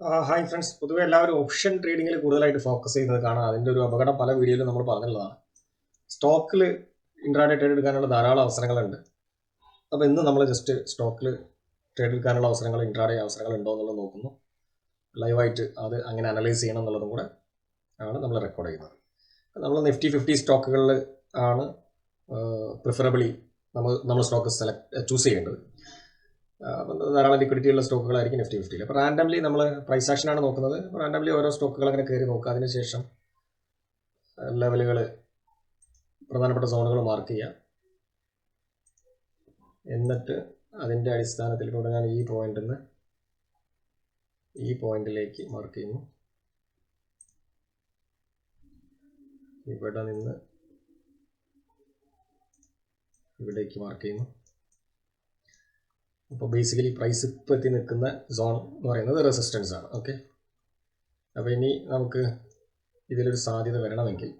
Hi friends. പൊതുവെ എല്ലാവരും option ട്രേഡിങ്ങിൽ കൂടുതലായിട്ട് ഫോക്കസ് ചെയ്യുന്നത് കാണാം. അതിന്റെ ഒരു അപകടം പല വീഡിയോയിലും നമ്മൾ പറഞ്ഞുള്ളതാണ് സ്റ്റോക്കിൽ ഇൻട്രാഡേ ട്രേഡ് എടുക്കാനുള്ള ധാരാളം അവസരങ്ങളുണ്ട്. അപ്പോൾ ഇന്ന് നമ്മൾ ജസ്റ്റ് സ്റ്റോക്കിൽ ട്രേഡ് എടുക്കാനുള്ള അവസരങ്ങൾ ഇൻട്രാഡേ അവസരങ്ങൾ ഉണ്ടോ എന്നുള്ളത് നോക്കുന്നു. ലൈവായിട്ട് അത് അങ്ങനെ അനലൈസ് ചെയ്യണം എന്നുള്ളതും കൂടെ ആണ് നമ്മൾ റെക്കോർഡ് ചെയ്യുന്നത്. നമ്മൾ നിഫ്റ്റി ഫിഫ്റ്റി സ്റ്റോക്കുകളിൽ ആണ് പ്രിഫറബിളി നമ്മൾ നമ്മൾ സ്റ്റോക്ക് സെലക്ട് ചൂസ് ചെയ്യേണ്ടത്. ധാരാളം ലിക്വിഡിറ്റി ഉള്ള സ്റ്റോക്കുകളായിരിക്കും നിഫ്റ്റി ഫിഫ്റ്റിയിൽ അപ്പോൾ റാൻഡംലി നമ്മൾ പ്രൈസ് ആക്ഷൻ ആണ് നോക്കുന്നത്. റാൻഡംലി ഓരോ സ്റ്റോക്കുകൾ അങ്ങനെ കയറി നോക്കുക. അതിനുശേഷം ലെവലുകൾ പ്രധാനപ്പെട്ട സോണുകൾ മാർക്ക് ചെയ്യാം എന്നിട്ട് അതിന്റെ അടിസ്ഥാനത്തിൽ കൂടെ ഞാൻ ഈ പോയിന്റിൽ നിന്ന് ഈ പോയിന്റിലേക്ക് മാർക്ക് ചെയ്യുന്നു. ഇവിടെ നിന്ന് ഇവിടേക്ക് മാർക്ക് ചെയ്യുന്നു. അപ്പോൾ ബേസിക്കലി പ്രൈസ് ഇപ്പോൾ എത്തി നിൽക്കുന്ന സോൺ എന്ന് പറയുന്നത് റെസിസ്റ്റൻസ് ആണ്. ഓക്കെ അപ്പോൾ ഇനി നമുക്ക് ഇതിലൊരു സാധ്യത വരണമെങ്കിൽ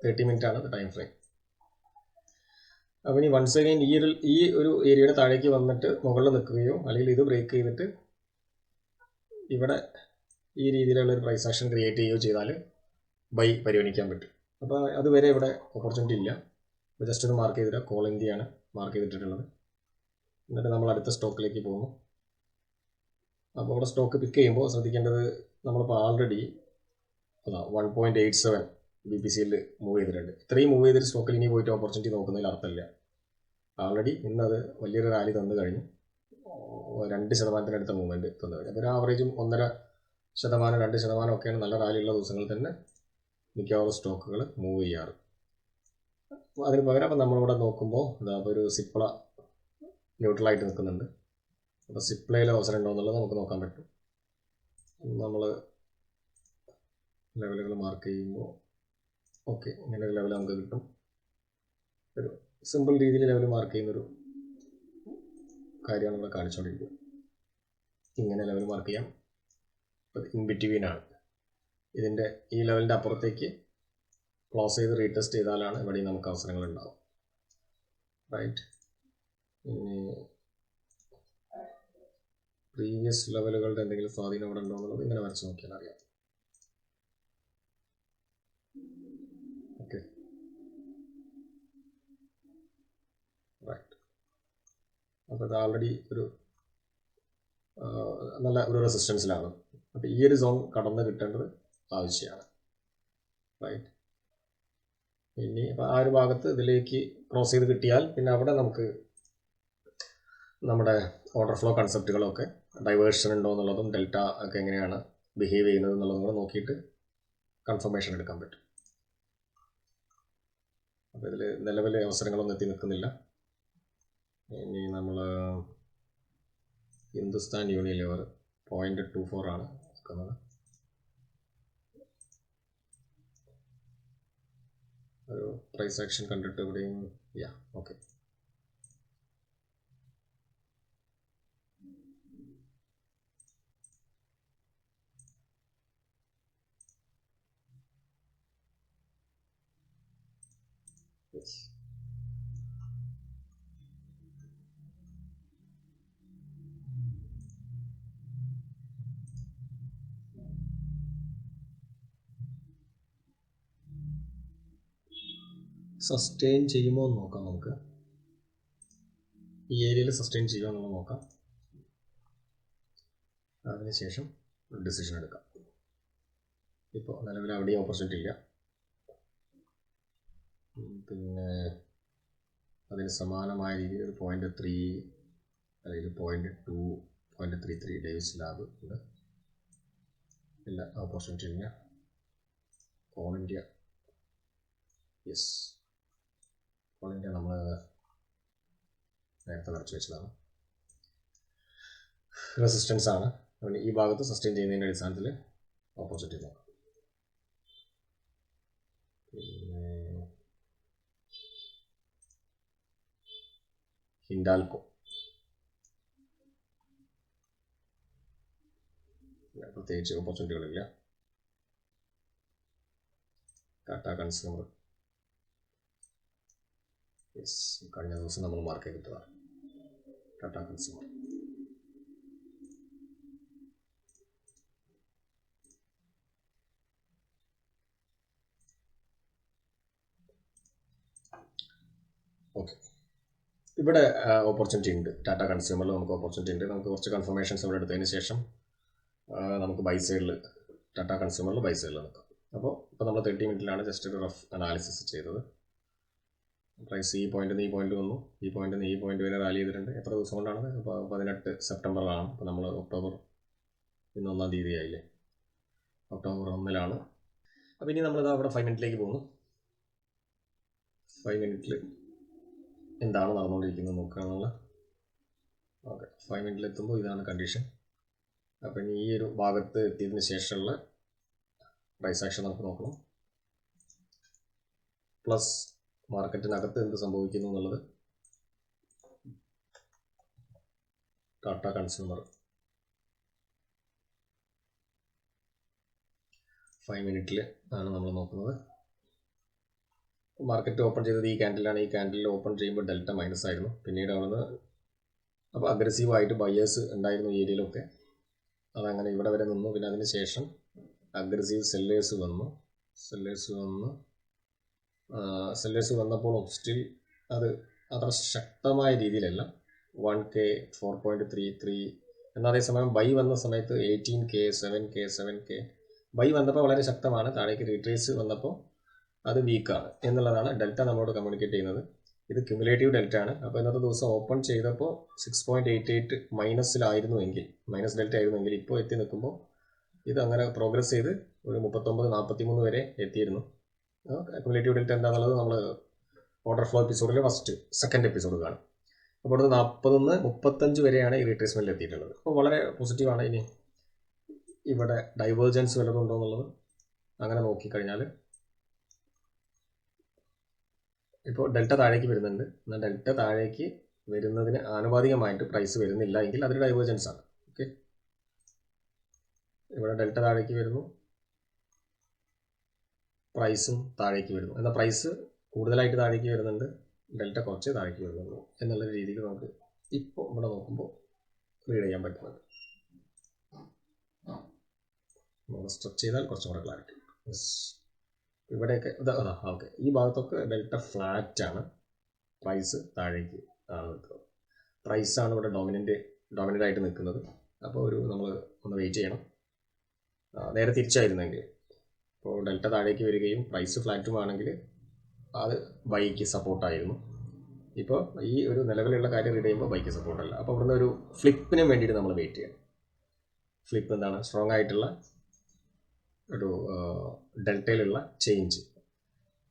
തേർട്ടി മിനിറ്റ് ആണ് ടൈം ഫ്രെയിം അപ്പോൾ ഇനി വൺസ് അഗൈൻ ഈ ഒരു ഈ ഒരു ഏരിയയുടെ താഴേക്ക് വന്നിട്ട് മുകളിൽ നിൽക്കുകയോ അല്ലെങ്കിൽ ഇത് ബ്രേക്ക് ചെയ്തിട്ട് ഇവിടെ ഈ രീതിയിലുള്ള ഒരു പ്രൈസ് ആക്ഷൻ ക്രിയേറ്റ് ചെയ്യുകയോ ചെയ്താൽ ബൈ പരിഗണിക്കാൻ പറ്റും. അപ്പോൾ അതുവരെ ഇവിടെ ഓപ്പർച്യൂണിറ്റി ഇല്ല. അപ്പോൾ ജസ്റ്റ് ഒന്ന് മാർക്ക് ചെയ്തിട്ട് കോൾ ഇന്ത്യയാണ് മാർക്ക് ചെയ്തിട്ടുള്ളത് എന്നിട്ട് നമ്മൾ അടുത്ത സ്റ്റോക്കിലേക്ക് പോകുന്നു. അപ്പോൾ അവിടെ സ്റ്റോക്ക് പിക്ക് ചെയ്യുമ്പോൾ ശ്രദ്ധിക്കേണ്ടത് നമ്മളിപ്പോൾ ആൾറെഡി അതാ one point eight seven B P സിയിൽ മൂവ് ചെയ്തിട്ടുണ്ട്. ഇത്രയും മൂവ് ചെയ്തിട്ട് സ്റ്റോക്കിൽ ഇനി പോയിട്ട് ഓപ്പർച്യൂണിറ്റി നോക്കുന്നതിൽ അർത്ഥമില്ല. ആൾറെഡി ഇന്നത് വലിയൊരു റാലി തന്നു കഴിഞ്ഞു. രണ്ട് ശതമാനത്തിനടുത്ത മൂവ്മെന്റ് തന്നു കഴിഞ്ഞു. അപ്പോൾ ആവറേജും ഒന്നര ശതമാനം രണ്ട് ശതമാനം ഒക്കെയാണ് നല്ല റാലിയുള്ള ദിവസങ്ങളിൽ തന്നെ മിക്കവാറും സ്റ്റോക്കുകൾ മൂവ് ചെയ്യാറ്. അതിന് പകരം അപ്പം നമ്മളിവിടെ നോക്കുമ്പോൾ ഇതാ ഒരു സിപ്ല ന്യൂട്രലായിട്ട് നിൽക്കുന്നുണ്ട്. അപ്പോൾ സിപ്ലയിൽ അവസരം ഉണ്ടോ എന്നുള്ളത് നമുക്ക് നോക്കാൻ പറ്റും. നമ്മൾ ലെവലുകൾ മാർക്ക് ചെയ്യുമ്പോൾ ഓക്കെ ഇങ്ങനെ ഒരു ലെവൽ നമുക്ക് കിട്ടും. ഒരു സിമ്പിൾ രീതിയിൽ ലെവൽ മാർക്ക് ചെയ്യുന്നൊരു കാര്യമാണ് നമ്മൾ കാണിച്ചുകൊണ്ടിരിക്കുന്നത്. ഇങ്ങനെ ലെവൽ മാർക്ക് ചെയ്യാം. ഇൻ ബിറ്റ്വീൻ ആണ്. ഇതിന്റെ ഈ ലെവലിന്റെ അപ്പുറത്തേക്ക് ക്ലോസ് ചെയ്ത് റീടെസ്റ്റ് ചെയ്താലാണ് ഇവിടെയും നമുക്ക് അവസരങ്ങൾ ഉണ്ടാവും റൈറ്റ് ഇനി പ്രീവിയസ് ലെവലുകളുടെ എന്തെങ്കിലും സ്വാധീനം ഇവിടെ ഉണ്ടോ എന്നുള്ളത് ഇങ്ങനെ വരച്ച് നോക്കിയാൽ അറിയാം. റൈറ്റ് അപ്പോൾ ഇത് ആൾറെഡി ഒരു നല്ല ഒരു റെസിസ്റ്റൻസിലാണ് അപ്പോൾ ഈ ഒരു സോൺ കടന്ന് കിട്ടേണ്ടത് ആവശ്യമാണ്. റൈറ്റ് ഇനി അപ്പോൾ ആ ഒരു ഭാഗത്ത് ഇതിലേക്ക് ക്രോസ് ചെയ്ത് കിട്ടിയാൽ പിന്നെ അവിടെ നമുക്ക് നമ്മുടെ ഓർഡർ ഫ്ലോ കൺസെപ്റ്റുകളൊക്കെ ഡൈവേഴ്ഷൻ ഉണ്ടോ എന്നുള്ളതും ഡെൽറ്റ ഒക്കെ എങ്ങനെയാണ് ബിഹേവ് ചെയ്യുന്നത് എന്നുള്ളതും കൂടെ നോക്കിയിട്ട് കൺഫർമേഷൻ എടുക്കാൻ പറ്റും. അപ്പോൾ ഇതിൽ നിലവിലെ അവസരങ്ങളൊന്നും എത്തി നിൽക്കുന്നില്ല. ഇനി നമ്മൾ Hindustan Unilever point two four ആണ് നിൽക്കുന്നത് ഒരു പ്രൈസ് ആക്ഷൻ കണ്ടിട്ട് ഇവിടെയും യാ ഓക്കെ സസ്റ്റെയിൻ ചെയ്യുമോ എന്ന് നോക്കാം നമുക്ക്. ഈ ഏരിയയിൽ സസ്റ്റെയിൻ ചെയ്യുമോ എന്നുള്ളത് നോക്കാം. അതിനുശേഷം ഡിസിഷൻ എടുക്കാം. ഇപ്പോൾ നിലവിൽ അവിടെയും ഓപ്പർച്യൂണിറ്റി ഇല്ല. പിന്നെ അതിന് സമാനമായ രീതിയിൽ ഒരു പോയിന്റ് ത്രീ അല്ലെങ്കിൽ point two point three three days lab ഉണ്ട്. ഇല്ല ഓപ്പർച്യൂണിറ്റി ഇല്ല. ഓൾ ഇന്ത്യ യെസ് ഇന്ത്യ നമ്മൾ നേരത്തെ വരച്ച് വെച്ചതാണ്. റെസിസ്റ്റൻസ് ആണ്. അതുകൊണ്ട് ഈ ഭാഗത്ത് സസ്റ്റെയിൻ ചെയ്യുന്നതിന്റെ അടിസ്ഥാനത്തിൽ ഓപ്പോസിറ്റ് നോക്കാം. പിന്നെ ഹിൻഡാൽകോ പ്രത്യേകിച്ച് ഓപ്പർച്യൂണിറ്റികളില്ല ടാറ്റ കൺസ്യൂമർ യെസ് കഴിഞ്ഞ ദിവസം നമ്മൾ മാർക്ക് കിട്ടുക ടാറ്റ കൺസ്യൂമർ ഓക്കെ ഇവിടെ ഓപ്പർച്യൂണിറ്റി ഉണ്ട്. ടാറ്റ കൺസ്യൂമറിൽ നമുക്ക് ഓപ്പർച്യൂണിറ്റി ഉണ്ട്. നമുക്ക് കുറച്ച് കൺഫർമേഷൻസ് ഇവിടെ എടുത്തതിന് ശേഷം നമുക്ക് ബൈ സൈഡിൽ ടാറ്റ കൺസ്യൂമറിൽ ബൈ സൈഡിൽ നോക്കാം. അപ്പോൾ ഇപ്പോൾ നമ്മൾ തേർട്ടി മിനിറ്റിലാണ് ജസ്റ്റ് ഒരു റഫ് അനാലിസിസ് ചെയ്തത്. പ്രൈസ് ഈ പോയിന്റിൽ നിന്ന് ഈ പോയിന്റ് വന്നു. ഈ പോയിന്റിൽ നിന്ന് ഈ പോയിന്റ് വരെ റാലി ചെയ്തിട്ടുണ്ട്. എത്ര ദിവസം കൊണ്ടാണ് പതിനെട്ട് സെപ്റ്റംബറിലാണ്. അപ്പോൾ നമ്മൾ ഒക്ടോബർ ഇന്ന് ഒന്നാം തീയതി ആയില്ലേ ഒക്ടോബർ ഒന്നിലാണ്. അപ്പോൾ ഇനി നമ്മളിത് അവിടെ ഫൈവ് മിനിറ്റിലേക്ക് പോകുന്നു. ഫൈവ് മിനിറ്റിൽ എന്താണ് നടന്നുകൊണ്ടിരിക്കുന്നത് നോക്കുക നമ്മൾ ഓക്കെ. ഫൈവ് മിനിറ്റിൽ എത്തുമ്പോൾ ഇതാണ് കണ്ടീഷൻ അപ്പം ഇനി ഈ ഒരു ഭാഗത്ത് എത്തിയതിന് ശേഷമുള്ള പ്രൈസ് ആക്ഷൻ നമുക്ക് നോക്കണം. പ്ലസ് മാർക്കറ്റിനകത്ത് എന്ത് സംഭവിക്കുന്നു എന്നുള്ളത്. ടാറ്റ കൺസ്യൂമർ. ഫൈവ് മിനിറ്റിൽ ആണ് നമ്മൾ നോക്കുന്നത്. മാർക്കറ്റ് ഓപ്പൺ ചെയ്തത് ഈ ക്യാൻഡിലാണ് ഈ ക്യാൻഡിൽ ഓപ്പൺ ചെയ്യുമ്പോൾ ഡെൽറ്റ മൈനസ് ആയിരുന്നു. പിന്നീട് അവിടുന്ന് അപ്പോൾ അഗ്രസീവായിട്ട് ബയേഴ്സ് ഉണ്ടായിരുന്നു ഈ ഏരിയയിലൊക്കെ. അതങ്ങനെ ഇവിടെ വരെ നിന്നു. പിന്നെ അതിന് ശേഷം അഗ്രസീവ് സെല്ലേഴ്സ് വന്നു. സെല്ലേഴ്സ് വന്നു സെല്ലേഴ്സ് വന്നപ്പോൾ സ്റ്റിൽ അത് അത്ര ശക്തമായ രീതിയിലല്ല. One K four point three three എന്നാൽ അതേസമയം ബൈ വന്ന സമയത്ത് eighteen K seven K seven K buy വന്നപ്പോൾ വളരെ ശക്തമാണ്. താഴേക്ക് റീട്രേസ് വന്നപ്പോൾ അത് വീക്കാണ് എന്നുള്ളതാണ് ഡെൽറ്റ നമ്മളോട് കമ്മ്യൂണിക്കേറ്റ് ചെയ്യുന്നത്. ഇത് ക്യുമുലേറ്റീവ് ഡെൽറ്റ ആണ്. അപ്പോൾ ഇന്നത്തെ ദിവസം ഓപ്പൺ ചെയ്തപ്പോൾ സിക്സ് പോയിന്റ് എയ്റ്റ് എയ്റ്റ് മൈനസിലായിരുന്നു എങ്കിൽ മൈനസ് ഡെൽറ്റ ആയിരുന്നെങ്കിൽ ഇപ്പോൾ എത്തി നിൽക്കുമ്പോൾ ഇത് അങ്ങനെ പ്രോഗ്രസ് ചെയ്ത് ഒരു മുപ്പത്തൊമ്പത് നാൽപ്പത്തി മൂന്ന് വരെ എത്തിയിരുന്നു. ക്യുമുലേറ്റീവ് ഡെൽറ്റ എന്താണെന്നുള്ളത് നമ്മൾ ഓർഡർ ഫ്ലോ എപ്പിസോഡിലെ ഫസ്റ്റ് സെക്കൻഡ് എപ്പിസോഡ് കാണും. അപ്പോൾ ഇവിടുന്ന് നാൽപ്പതൊന്ന് മുപ്പത്തഞ്ച് വരെയാണ് ഈ റീട്രേസ്മെന്റിൽ എത്തിയിട്ടുള്ളത്. അപ്പോൾ വളരെ പോസിറ്റീവാണ് ഇനി ഇവിടെ ഡൈവേർജൻസ് വല്ലതുണ്ടോ എന്നുള്ളത് അങ്ങനെ നോക്കിക്കഴിഞ്ഞാൽ ഇപ്പോൾ ഡെൽറ്റ താഴേക്ക് വരുന്നുണ്ട്. എന്നാൽ ഡെൽറ്റ താഴേക്ക് വരുന്നതിന് ആനുപാതികമായിട്ട് പ്രൈസ് വരുന്നില്ല എങ്കിൽ അതൊരു ഡൈവേർജൻസ് ആണ്. ഓക്കെ? ഇവിടെ ഡെൽറ്റ താഴേക്ക് വരുന്നു. പ്രൈസും താഴേക്ക് വരുന്നു. എന്നാൽ പ്രൈസ് കൂടുതലായിട്ട് താഴേക്ക് വരുന്നുണ്ട്. ഡെൽറ്റ കുറച്ച് താഴേക്ക് വരുന്നുള്ളൂ എന്നുള്ള രീതിയിൽ നമുക്ക് ഇപ്പോൾ ഇവിടെ നോക്കുമ്പോൾ റീഡ് ചെയ്യാൻ പറ്റുന്നത്. നമ്മൾ സ്ട്രെച്ച് ചെയ്താൽ കുറച്ചും കൂടെ ക്ലാരിറ്റി ഇവിടെയൊക്കെ ഓക്കെ ഈ ഭാഗത്തൊക്കെ ഡെൽറ്റ ഫ്ലാറ്റ് ആണ് പ്രൈസ് താഴേക്ക് ആണ് നിൽക്കുന്നത്. പ്രൈസാണ് ഇവിടെ ഡോമിനന്റ് ഡോമിനന്റ് ആയിട്ട് നിൽക്കുന്നത്. അപ്പോൾ ഒരു നമ്മൾ ഒന്ന് വെയിറ്റ് ചെയ്യണം. നേരെ തിരിച്ചായിരുന്നെങ്കിൽ ഇപ്പോൾ ഡെൽറ്റ താഴേക്ക് വരികയും പ്രൈസ് ഫ്ലാറ്റും ആണെങ്കിൽ അത് ബൈക്ക് സപ്പോർട്ടായിരുന്നു. ഇപ്പോൾ ഈ ഒരു നിലവിലുള്ള കാര്യം റീഡ് ചെയ്യുമ്പോൾ ബൈക്ക് സപ്പോർട്ടല്ല. അപ്പോൾ അവിടുന്ന് ഒരു ഫ്ലിപ്പിന് വേണ്ടിയിട്ട് നമ്മൾ വെയിറ്റ് ചെയ്യാം. ഫ്ലിപ്പ് എന്താണ്? സ്ട്രോങ് ആയിട്ടുള്ള ഒരു ഡെൽറ്റയിലുള്ള ചേഞ്ച്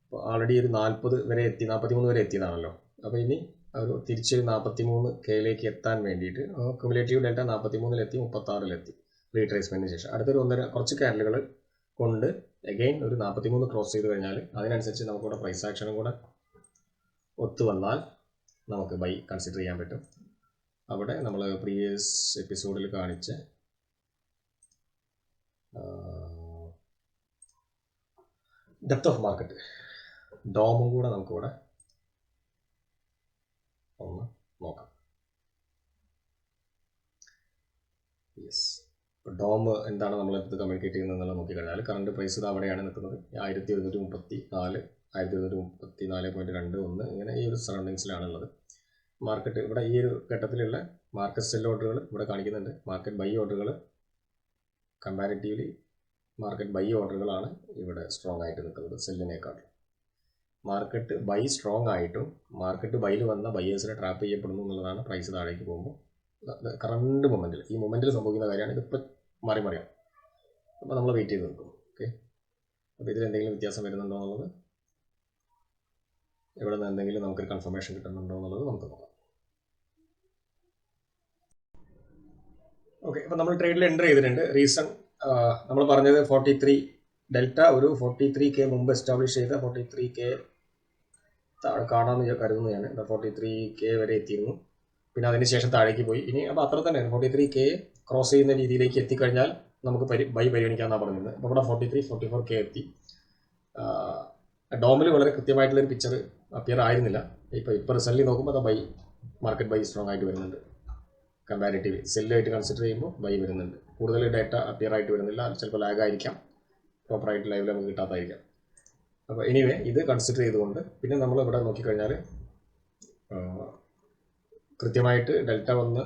അപ്പോൾ ആൾറെഡി ഒരു നാൽപ്പത് വരെ എത്തി നാൽപ്പത്തി മൂന്ന് വരെ എത്തിയതാണല്ലോ. അപ്പോൾ ഇനി ഒരു തിരിച്ചൊരു നാൽപ്പത്തി മൂന്ന് കെയിലേക്ക് എത്താൻ വേണ്ടിയിട്ട് ക്യുമുലേറ്റീവ് ഡെൽറ്റ നാൽപ്പത്തി മൂന്നിലെത്തി മുപ്പത്താറിലെത്തി റീട്രേസ്മെന്റിന് ശേഷം. അടുത്തൊരു ഒന്നര കുറച്ച് കാൻഡലുകൾ കൊണ്ട് അഗെയിൻ ഒരു നാൽപ്പത്തി മൂന്ന് ക്രോസ് ചെയ്ത് കഴിഞ്ഞാൽ അതിനനുസരിച്ച് നമുക്കിവിടെ പ്രൈസ് ആക്ഷനും കൂടെ ഒത്തു വന്നാൽ നമുക്ക് ബൈ കൺസിഡർ ചെയ്യാൻ പറ്റും. അവിടെ നമ്മൾ പ്രീവിയസ് എപ്പിസോഡിൽ കാണിച്ച ഡെപ്ത് ഓഫ് മാർക്കറ്റ് ഡോമും കൂടെ നമുക്കിവിടെ ഒന്ന് നോക്കാം. യെസ് ഡോം എന്താണ് നമ്മൾ ഇത് കമ്മ്യൂണിക്കേറ്റ് ചെയ്യുന്നത് എന്നുള്ളത് നോക്കിക്കഴിഞ്ഞാൽ കറണ്ട് പ്രൈസ് ഇത് അവിടെയാണ് നിൽക്കുന്നത്. ആയിരത്തി ഒരുന്നൂറ്റി മുപ്പത്തി നാല് ആയിരത്തി ഒരുന്നൂറ്റി മുപ്പത്തി നാല് പോയിന്റ് രണ്ട് ഒന്ന് ഇങ്ങനെ ഈ ഒരു സറൗണ്ടിങ്സിലാണുള്ളത് മാർക്കറ്റ് ഇവിടെ ഈ ഒരു ഘട്ടത്തിലുള്ള മാർക്കറ്റ് സെൽ ഓർഡറുകൾ ഇവിടെ കാണിക്കുന്നുണ്ട്. മാർക്കറ്റ് ബൈ ഓർഡറുകൾ കമ്പാരിറ്റീവ്ലി മാർക്കറ്റ് ബൈ ഓർഡറുകളാണ് ഇവിടെ സ്ട്രോങ് ആയിട്ട് നിൽക്കുന്നത് സെല്ലിനേക്കാൾ മാർക്കറ്റ് ബൈ സ്ട്രോങ് ആയിട്ടും മാർക്കറ്റ് ബൈയിൽ വന്ന ബയേഴ്സിനെ ട്രാപ്പ് ചെയ്യപ്പെടുന്നു എന്നുള്ളതാണ് പ്രൈസ് താഴേക്ക് പോകുമ്പോൾ. കറണ്ട് മൊമെന്റിൽ ഈ മൊമെന്റിൽ സംഭവിക്കുന്ന കാര്യമാണ് ഇതിപ്പോൾ മാറി മറിയാം അപ്പോൾ നമ്മൾ വെയിറ്റ് ചെയ്ത് നിൽക്കും. ഓക്കെ അപ്പോൾ ഇതിൽ എന്തെങ്കിലും വ്യത്യാസം വരുന്നുണ്ടോ എന്നുള്ളത്? ഇവിടെ നിന്ന് എന്തെങ്കിലും നമുക്കൊരു കൺഫർമേഷൻ കിട്ടുന്നുണ്ടോ എന്നുള്ളത് നമുക്ക് നോക്കാം. ഓക്കെ അപ്പോൾ നമ്മൾ ട്രേഡിൽ എന്റർ ചെയ്തിട്ടുണ്ട്. റീസൺ നമ്മൾ പറഞ്ഞത് ഫോർട്ടി ത്രീ ഡെൽറ്റ ഒരു ഫോർട്ടി ത്രീ കെ മുമ്പ് എസ്റ്റാബ്ലിഷ് ചെയ്ത ഫോർട്ടി ത്രീ കെ കാണാമെന്ന് കരുതുന്നു ഞാൻ ഫോർട്ടി ത്രീ കെ വരെ എത്തിയിരുന്നു. പിന്നെ അതിന് ശേഷം താഴേക്ക് പോയി. ഇനി അപ്പോൾ അത്ര തന്നെയാണ് ഫോർട്ടി ത്രീ കെ ക്രോസ് ചെയ്യുന്ന രീതിയിലേക്ക് എത്തിക്കഴിഞ്ഞാൽ നമുക്ക് പരി ബൈ പരിഗണിക്കാമെന്നാണ് പറഞ്ഞത് അപ്പോൾ ഇവിടെ forty three forty four K എത്തി ഡോമിൽ വളരെ കൃത്യമായിട്ടുള്ളൊരു പിക്ചർ അപ്പിയർ ആയിരുന്നില്ല. ഇപ്പോൾ ഇപ്പോൾ റിസൾട്ടിൽ നോക്കുമ്പോൾ അത് ബൈ മാർക്കറ്റ് ബൈ സ്ട്രോങ് ആയിട്ട് വരുന്നുണ്ട്. കമ്പാരിറ്റീവ് സെല്ലായിട്ട് കൺസിഡർ ചെയ്യുമ്പോൾ ബൈ വരുന്നുണ്ട്. കൂടുതൽ ഡേറ്റ അപ്പിയർ ആയിട്ട് വരുന്നില്ല. ചിലപ്പോൾ ലാഗ് ആയിരിക്കാം. പ്രോപ്പറായിട്ട് ലൈവിൽ നമുക്ക് കിട്ടാത്തായിരിക്കാം. അപ്പോൾ എനിവേ ഇത് കൺസിഡർ ചെയ്തുകൊണ്ട് പിന്നെ നമ്മൾ ഇവിടെ നോക്കിക്കഴിഞ്ഞാൽ കൃത്യമായിട്ട് ഡെൽറ്റ വന്ന്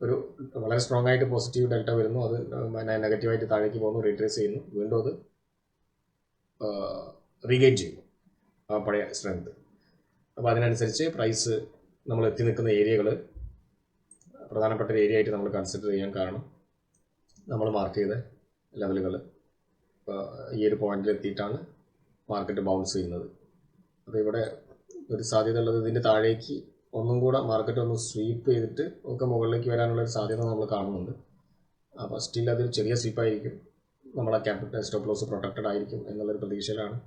ഒരു വളരെ സ്ട്രോങ് ആയിട്ട് പോസിറ്റീവ് ഡെൽറ്റ വരുന്നു. അത് നെഗറ്റീവായിട്ട് താഴേക്ക് പോകുന്നു റീട്രേസ് ചെയ്യുന്നു. വീണ്ടും അത് റീഗെയിൻ ചെയ്യുന്നു. ആ പഴയ സ്ട്രെങ്ത് അപ്പോൾ അതിനനുസരിച്ച് പ്രൈസ് നമ്മൾ എത്തി നിൽക്കുന്ന ഏരിയകൾ പ്രധാനപ്പെട്ട ഒരു ഏരിയ ആയിട്ട് നമ്മൾ കൺസിഡർ ചെയ്യാൻ കാരണം നമ്മൾ മാർക്ക് ചെയ്ത ലെവലുകൾ ഈ ഒരു പോയിന്റിൽ എത്തിയിട്ടാണ് മാർക്കറ്റ് ബൗൺസ് ചെയ്യുന്നത്. അപ്പോൾ ഇവിടെ ഒരു സാധ്യത ഉള്ളത് ഇതിന്റെ താഴേക്ക് ഒന്നും കൂടെ മാർക്കറ്റ് ഒന്ന് സ്വീപ്പ് ചെയ്തിട്ട് ഒക്കെ മുകളിലേക്ക് വരാനുള്ള ഒരു സാധ്യത നമ്മൾ കാണുന്നുണ്ട്. അപ്പോൾ സ്റ്റിൽ അതിൽ ചെറിയ സ്വീപ്പായിരിക്കും നമ്മളെ ക്യാപിറ്റൽ സ്റ്റോപ്പ് ലോസ് പ്രൊട്ടക്റ്റഡ് ആയിരിക്കും എന്നുള്ളൊരു പ്രതീക്ഷയിലാണ്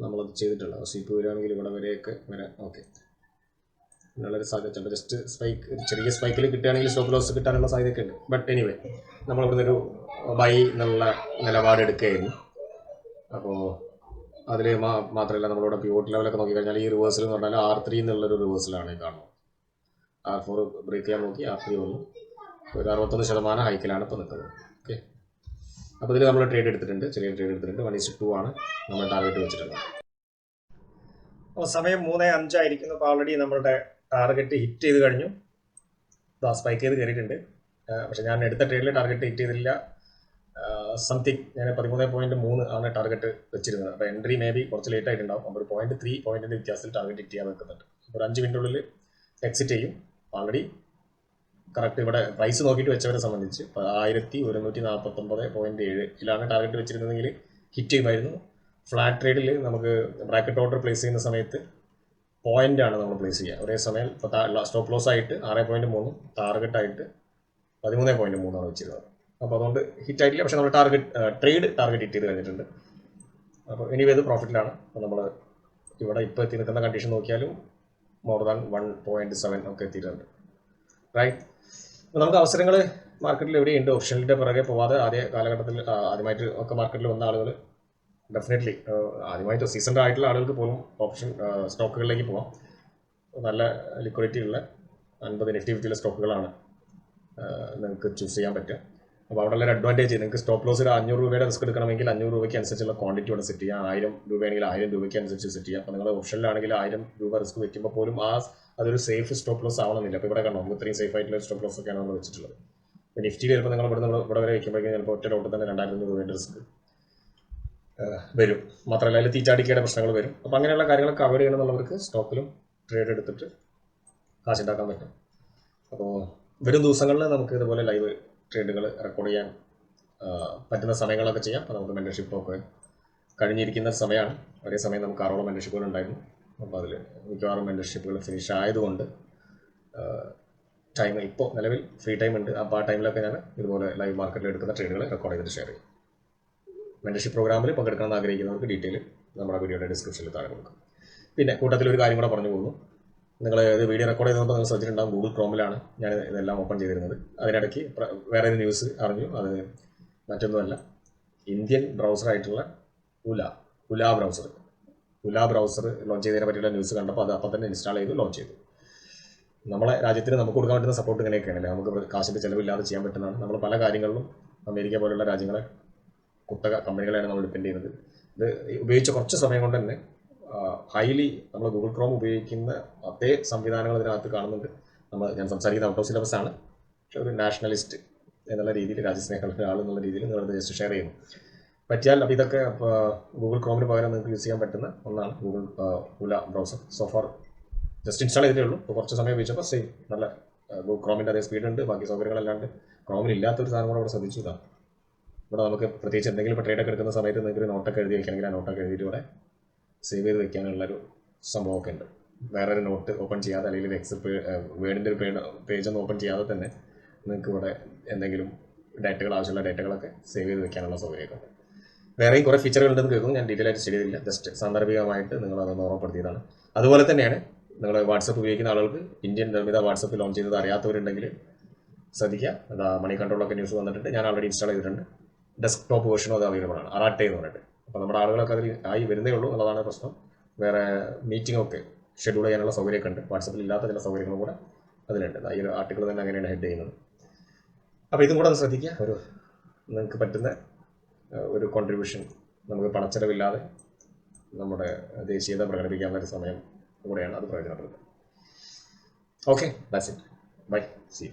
നമ്മളത് ചെയ്തിട്ടുള്ളത്. സ്വീപ്പ് വരികയാണെങ്കിൽ ഇവിടെ വരെയൊക്കെ വരാൻ ഓക്കെ എന്നുള്ളൊരു സാധ്യത ജസ്റ്റ് സ്പൈക്ക് ചെറിയ സ്പൈക്കിൽ കിട്ടുകയാണെങ്കിൽ സ്റ്റോപ്പ് ലോസ് കിട്ടാനുള്ള സാധ്യതയൊക്കെ ഉണ്ട്. ബട്ട് എനിവേ നമ്മളിവിടുന്ന് ഒരു ബൈ എന്നുള്ള നിലപാട് എടുക്കുകയായിരുന്നു. അപ്പോൾ അതിൽ മാത്രമല്ല നമ്മളിവിടെ പിവോട്ട് ലെവലൊക്കെ നോക്കി കഴിഞ്ഞാൽ ഈ റിവേഴ്സൽ എന്ന് പറഞ്ഞാൽ ആർ ത്രീ എന്നുള്ളൊരു റിവേഴ്സലാണ് ഈ കാണുന്നത്. ആർ ഫോർ ബ്രേക്ക് ചെയ്യാൻ നോക്കി ആർ ത്രീ വന്നു. ഒരു അറുപത്തൊന്ന് ശതമാനം ഹൈക്കിലാണ് ഇപ്പോൾ നിൽക്കുന്നത്. ഓക്കെ അപ്പോൾ ഇതിൽ നമ്മൾ ട്രേഡ് എടുത്തിട്ടുണ്ട്. ചെറിയ ട്രേഡ് എടുത്തിട്ടുണ്ട്. വൺ ഇസ് ടു ആണ് നമ്മൾ ടാർഗറ്റ് വെച്ചിട്ടുള്ളത്. അപ്പോൾ സമയം മൂന്ന് അഞ്ചായിരിക്കുന്നു അപ്പോൾ ഓൾറെഡി നമ്മളുടെ ടാർഗറ്റ് ഹിറ്റ് ചെയ്ത് കഴിഞ്ഞു. സ്പൈക്ക് ചെയ്ത് കയറിയിട്ടുണ്ട്. പക്ഷെ ഞാൻ എടുത്ത ട്രേഡിൽ ടാർഗറ്റ് ഹിറ്റ് ചെയ്തില്ല. സംതിങ് ഞാൻ പതിമൂന്ന് പോയിന്റ് മൂന്ന് ആണ് ടാർഗറ്റ് വെച്ചിരുന്നത്. അപ്പോൾ എൻട്രി മേ ബി കുറച്ച് ലേറ്റ് ആയിട്ടുണ്ടാവും. അപ്പോൾ പോയിന്റ് ത്രീ പോയിന്റിന്റെ വ്യത്യാസത്തിൽ ടാർഗറ്റ് ഹിറ്റ് ചെയ്യാൻ നിൽക്കുന്നുണ്ട്. അപ്പോൾ ഒരു അഞ്ച് മിനിറ്റിനുള്ളിൽ എക്സിറ്റ് ചെയ്യും. ഓൾറെഡി കറക്റ്റ് ഇവിടെ പ്രൈസ് നോക്കിയിട്ട് വെച്ചവരെ സംബന്ധിച്ച് ആയിരത്തി ഒരുന്നൂറ്റി നാൽപ്പത്തൊമ്പത് പോയിന്റ് ഏഴിലാണ് ടാർഗറ്റ് വെച്ചിരുന്നതെങ്കിൽ ഹിറ്റ് ചെയ്യുമായിരുന്നു. ഫ്ലാറ്റ് ട്രേഡിൽ നമുക്ക് ബ്രാക്കറ്റ് ഓർഡർ പ്ലേസ് ചെയ്യുന്ന സമയത്ത് പോയിന്റ് ആണ് നമ്മൾ പ്ലേസ് ചെയ്യുക. ഒരേ സമയം സ്റ്റോപ്പ് ലോസ് ആയിട്ട് ആറ് പോയിന്റ് മൂന്നും ടാർഗറ്റ് ആയിട്ട് പതിമൂന്ന് പോയിന്റ് മൂന്നാണ് വെച്ചിരുന്നത്. അപ്പോൾ അതുകൊണ്ട് ഹിറ്റ് ആയിട്ടില്ല. പക്ഷെ നമ്മൾ ടാർഗറ്റ് ട്രേഡ് ടാർഗറ്റ് ഹിറ്റ് ചെയ്ത് കഴിഞ്ഞിട്ടുണ്ട്. അപ്പോൾ ഇനി ഇത് പ്രോഫിറ്റിലാണ് അപ്പോൾ നമ്മൾ ഇവിടെ ഇപ്പോൾ എത്തി നിൽക്കുന്ന കണ്ടീഷൻ നോക്കിയാലും more than one point seven ഒക്കെ എത്തിയിട്ടുണ്ട്. റൈറ്റ് അപ്പോൾ നമുക്ക് അവസരങ്ങൾ മാർക്കറ്റിൽ എവിടെയുണ്ട്? ഓപ്ഷനിലിന്റെ പിറകെ പോവാതെ ആദ്യ കാലഘട്ടത്തിൽ ആദ്യമായിട്ട് ഒക്കെ മാർക്കറ്റിൽ വന്ന ആളുകൾ ഡെഫിനറ്റ്ലി ആദ്യമായിട്ട് സീസൺഡ് ആയിട്ടുള്ള ആളുകൾക്ക് പോലും ഓപ്ഷൻ സ്റ്റോക്കുകളിലേക്ക് പോവാം. നല്ല ലിക്വിഡിറ്റി ഉള്ള അൻപത് നിഫ്റ്റി ഫിഫ്റ്റിയിലെ സ്റ്റോക്കുകളാണ് നിങ്ങൾക്ക് ചൂസ് ചെയ്യാൻ പറ്റുക. അപ്പോൾ അവിടെ ഉള്ള അഡ്വാന്റേജ് നിങ്ങൾക്ക് സ്റ്റോപ്പ് ലോസ് ഒരു അഞ്ഞൂറ് രൂപയുടെ റിസ്ക് എടുക്കണമെങ്കിൽ അഞ്ഞൂറ് രൂപയ്ക്ക് അനുസരിച്ചുള്ള ക്വാണ്ടിറ്റി ഇവിടെ സെറ്റ് ചെയ്യാം. ആയിരം രൂപയാണെങ്കിൽ ആയിരം രൂപയ്ക്ക് അനുസരിച്ച് സെറ്റ് ചെയ്യാം. അപ്പോൾ നിങ്ങൾ ഓപ്ഷനിലാണെങ്കിൽ ആയിരം രൂപ റിസ്ക് വെക്കുമ്പോൾ പോലും ആ അതൊരു സേഫ് സ്റ്റോപ്പ് ലോസ് ആവണമെന്നില്ല. അപ്പോൾ ഇവിടെ കാണാം നമുക്ക് ഇത്രയും സേഫ് ആയിട്ടുള്ള സ്റ്റോപ്പ് ലോസ് ഒക്കെയാണ് നമ്മൾ വെച്ചിട്ടുള്ളത്. ഇപ്പോൾ നിഫ്റ്റി ചിലപ്പോൾ നിങ്ങൾ ഇവിടെ നിന്ന് ഇവിടെ വരെ വയ്ക്കുമ്പോഴേക്കും ചിലപ്പോൾ ഒറ്റ ലോട്ട് തന്നെ രണ്ടായിരം രൂപയുടെ റിസ്ക് വരും. മാത്രമല്ല അതിൽ തീറ്റാടിക്കേണ്ട പ്രശ്നങ്ങൾ വരും. അപ്പോൾ അങ്ങനെയുള്ള കാര്യങ്ങളൊക്കെ അവോയ്ഡ് ചെയ്യണമെന്നുള്ളവർക്ക് സ്റ്റോക്കിലും ട്രേഡ് എടുത്തിട്ട് കാശുണ്ടാക്കാൻ പറ്റും. അപ്പോൾ വരും ദിവസങ്ങളിൽ നമുക്ക് ഇതുപോലെ ലൈവ് ട്രേഡുകൾ റെക്കോർഡ് ചെയ്യാൻ പറ്റുന്ന സമയങ്ങളൊക്കെ ചെയ്യാം. അപ്പോൾ നമുക്ക് മെന്റർഷിപ്പൊക്കെ കഴിഞ്ഞിരിക്കുന്ന സമയമാണ് ഒരേ സമയം നമുക്ക് ആറോളം മെന്റർഷിപ്പുകൾ ഉണ്ടായിരുന്നു. അപ്പോൾ അതിൽ മിക്കവാറും മെന്റർഷിപ്പുകൾ ഫിനിഷ് ആയതുകൊണ്ട് ടൈം ഇപ്പോൾ നിലവിൽ ഫ്രീ ടൈം ഉണ്ട്. അപ്പോൾ ആ ടൈമിലൊക്കെ ഞാൻ ഇതുപോലെ ലൈവ് മാർക്കറ്റിൽ എടുക്കുന്ന ട്രേഡുകൾ റെക്കോർഡ് ചെയ്തിട്ട് ഷെയർ ചെയ്യും. മെന്റർഷിപ്പ് പ്രോഗ്രാമിൽ പങ്കെടുക്കണമെന്ന് ആഗ്രഹിക്കുന്നവർക്ക് ഡീറ്റെയിൽ നമ്മുടെ വീഡിയോയുടെ ഡിസ്ക്രിപ്ഷനിൽ താഴെ കൊടുക്കും. പിന്നെ കൂട്ടത്തിൽ ഒരു കാര്യം കൂടെ പറഞ്ഞു പോകുന്നു. നിങ്ങൾ ഇത് വീഡിയോ റെക്കോർഡ് ചെയ്തപ്പോൾ നിങ്ങൾ ശ്രദ്ധിച്ചിട്ടുണ്ടാകും ഗൂഗിൾ ക്രോമിലാണ് ഞാൻ ഇതെല്ലാം ഓപ്പൺ ചെയ്തിരുന്നത്. അതിനിടയ്ക്ക് വേറെ ഒരു ന്യൂസ് അറിഞ്ഞു? അത് മറ്റൊന്നുമല്ല. Indian ബ്രൗസറായിട്ടുള്ള Ulaa Ulaa browser Ulaa browser launch ചെയ്തതിനെ പറ്റിയുള്ള ന്യൂസ് കണ്ടപ്പോൾ അത് അപ്പം തന്നെ ഇൻസ്റ്റാൾ ചെയ്തു ലോഞ്ച് ചെയ്തു. നമ്മളെ രാജ്യത്തിന് നമുക്ക് കൊടുക്കാൻ പറ്റുന്ന സപ്പോർട്ട് ഇങ്ങനെയൊക്കെയാണല്ലേ നമുക്ക് കാശിന്റെ ചിലവില്ലാതെ ചെയ്യാൻ പറ്റുന്നതാണ്. നമ്മൾ പല കാര്യങ്ങളിലും അമേരിക്ക പോലുള്ള രാജ്യങ്ങളെ കുത്തക കമ്പനികളെയാണ് നമ്മൾ ഡിപ്പെൻഡ് ചെയ്യുന്നത്. ഇത് ഉപയോഗിച്ച കുറച്ച് സമയം കൊണ്ട് തന്നെ ഹൈലി നമ്മൾ ഗൂഗിൾ ക്രോം ഉപയോഗിക്കുന്ന അതേ സംവിധാനങ്ങൾ ഇതിനകത്ത് കാണുന്നുണ്ട്. നമ്മൾ ഞാൻ സംസാരിക്കുന്ന ഔട്ട് ഓഫ് സിലബസ് ആണ്. പക്ഷെ ഒരു നാഷണലിസ്റ്റ് എന്നുള്ള രീതിയിൽ രാജ്യസ്നേഹ ആൾ എന്നുള്ള രീതിയിൽ നിങ്ങളത് ജസ്റ്റ് ഷെയർ ചെയ്യുന്നു. പറ്റിയാൽ അപ്പോൾ ഇതൊക്കെ ഗൂഗിൾ ക്രോമിന് പകരം നിങ്ങൾക്ക് യൂസ് ചെയ്യാൻ പറ്റുന്ന ഒന്നാണ് Google Ulaa browser so far just install ചെയ്തേ ഉള്ളൂ. ഇപ്പോൾ കുറച്ച് സമയം ഉപയോഗിച്ചപ്പോൾ സെയിം നല്ല ഗൂഗിൾ ക്രോമിന്റെ അതേ സ്പീഡ് ഉണ്ട്. ബാക്കി സൗകര്യങ്ങളല്ലാണ്ട് ക്രോമിൽ ഇല്ലാത്തൊരു സാധനം കൂടെ അവിടെ ശ്രദ്ധിച്ചു ഇവിടെ നമുക്ക് പ്രത്യേകിച്ച് എന്തെങ്കിലും ഇപ്പോൾ ട്രേഡൊക്കെ എടുക്കുന്ന സമയത്ത് നിങ്ങൾക്ക് ഒരു നോട്ടൊക്കെ എഴുതി വയ്ക്കണമെങ്കിൽ ആ നോട്ടൊക്കെ എഴുതിയിട്ട് ഇവിടെ സേവ് ചെയ്ത് വെക്കാനുള്ളൊരു സംഭവമൊക്കെ ഉണ്ട് വേറെ ഒരു നോട്ട് ഓപ്പൺ ചെയ്യാതെ അല്ലെങ്കിൽ ഒരു എക്സൽ വേർഡിന്റെ ഒരു പേജ് ഒന്ന് ഓപ്പൺ ചെയ്യാതെ തന്നെ നിങ്ങൾക്ക് ഇവിടെ എന്തെങ്കിലും ഡാറ്റകൾ ആവശ്യമുള്ള ഡാറ്റകളൊക്കെ സേവ് ചെയ്ത് വെക്കാനുള്ള സൗകര്യമൊക്കെ ഉണ്ട്. വേറെയും കുറേ ഫീച്ചറുകൾ ഉണ്ടെന്ന് കേൾക്കുന്നു. ഞാൻ ഡീറ്റെയിൽ ആയിട്ട് ചെയ്തില്ല ജസ്റ്റ് സാന്ദർഭികമായിട്ട് നിങ്ങൾ അതൊന്ന് ഓർമ്മപ്പെടുത്തിയതാണ്. അതുപോലെ തന്നെയാണ് നിങ്ങൾ വാട്സപ്പ് ഉപയോഗിക്കുന്ന ആളുകൾക്ക് ഇന്ത്യൻ നിർമ്മിത വാട്സപ്പ് ലോഞ്ച് ചെയ്തത് അറിയാത്തവരുണ്ടെങ്കിൽ ശ്രദ്ധിക്കുക. അതാ മണി കൺട്രോളൊക്കെ ന്യൂസ് വന്നിട്ടുണ്ട്. ഞാൻ ഓൾറെഡി ഇൻസ്റ്റാൾ ചെയ്തിട്ടുണ്ട്. ഡെസ്ക്ടോപ്പ് വേർഷനും അത് അവൈലബിൾ ആണ്. അറാട്ടെ എന്ന് പറഞ്ഞിട്ട്. അപ്പോൾ നമ്മുടെ ആളുകളൊക്കെ അതിൽ ആയി വരുന്നേ ഉള്ളൂ എന്നുള്ളതാണ് പ്രശ്നം. വേറെ മീറ്റിംഗ് ഒക്കെ ഷെഡ്യൂൾ ചെയ്യാനുള്ള സൗകര്യമൊക്കെ ഉണ്ട്. വാട്സപ്പിൽ ഇല്ലാത്ത ചില സൗകര്യങ്ങളും കൂടെ അതിലുണ്ട്. ഈ ഒരു ആർട്ടിക്കിൾ തന്നെ അങ്ങനെയാണ് ഹെഡ് ചെയ്യുന്നത്. അപ്പോൾ ഇതും കൂടെ ഒന്ന് ശ്രദ്ധിക്കുക. ഒരു നിങ്ങൾക്ക് പറ്റുന്ന ഒരു കോൺട്രിബ്യൂഷൻ നമുക്ക് പണച്ചെലവില്ലാതെ നമ്മുടെ ദേശീയത പ്രകടിപ്പിക്കാനുള്ള ഒരു സമയം കൂടെയാണ് അത് പ്രയോജനപ്പെടുന്നത് ഓക്കെ ബൈ സി